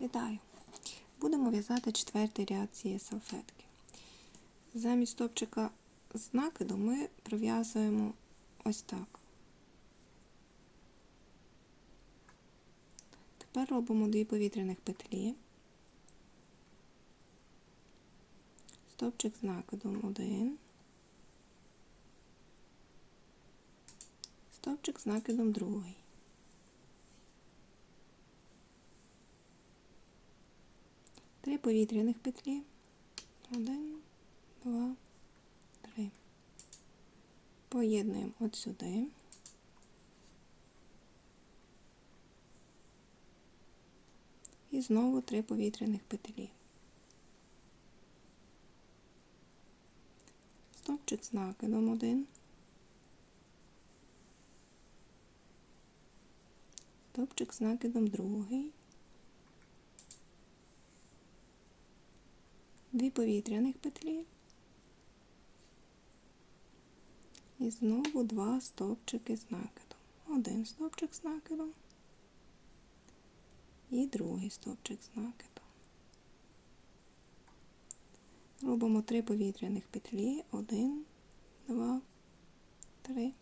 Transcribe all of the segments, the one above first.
Вітаю! Будемо в'язати четвертий ряд цієї салфетки. Замість стопчика з накиду ми пров'язуємо ось так. Тепер робимо дві повітряних петлі. Стопчик з накидом один. Стопчик з накидом другий. Три повітряних петлі. Один, два, три. Поєднуємо от сюди. І знову три повітряних петлі. Стопчик з накидом один. Стопчик з накидом другий. Дві повітряних петлі. І знову два стовпчики з накидом. Один стовпчик з накидом і другий стовпчик з накидом. Робимо три повітряних петлі. Один, два, три.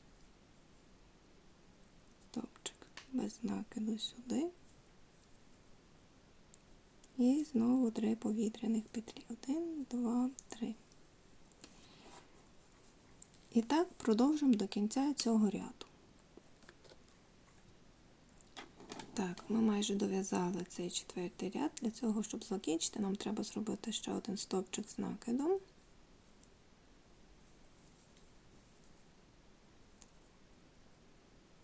Стовпчик без накиду сюди. І знову три повітряних петлі. Один, два, три. І так продовжимо до кінця цього ряду. Так, ми майже дов'язали цей четвертий ряд. Для цього, щоб закінчити, нам треба зробити ще один стовпчик з накидом.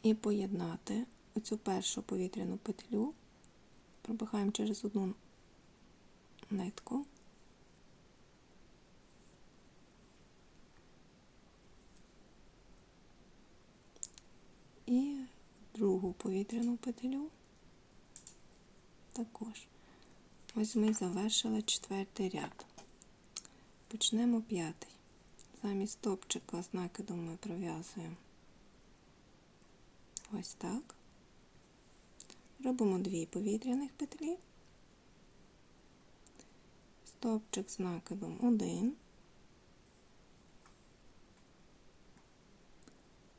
І поєднати оцю першу повітряну петлю, пробігаємо через одну нитку. І другу повітряну петлю також. Ось ми завершили четвертий ряд. Почнемо п'ятий. Замість топчика з накидом ми пров'язуємо ось так. Робимо дві повітряних петлі. Стопчик з накидом один.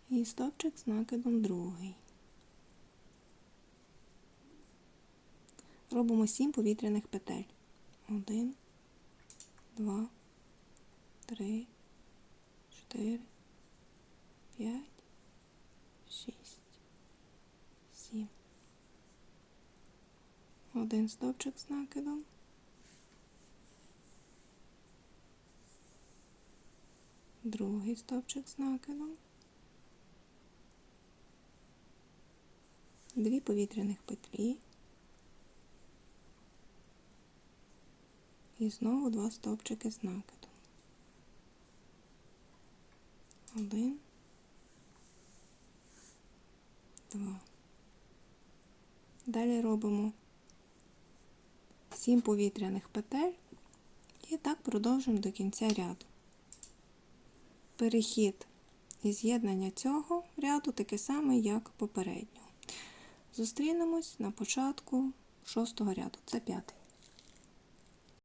І стопчик з накидом другий. Робимо сім повітряних петель. Один, два, три, чотири, п'ять, шість, сім. Один стовпчик з накидом. Другий стовпчик з накидом. Дві повітряних петлі. І знову два стовпчики з накидом. Один, два. Далі робимо сім повітряних петель і так продовжуємо до кінця ряду. Перехід і з'єднання цього ряду таке саме, як попереднього. Зустрінемось на початку шостого ряду. Це п'ятий.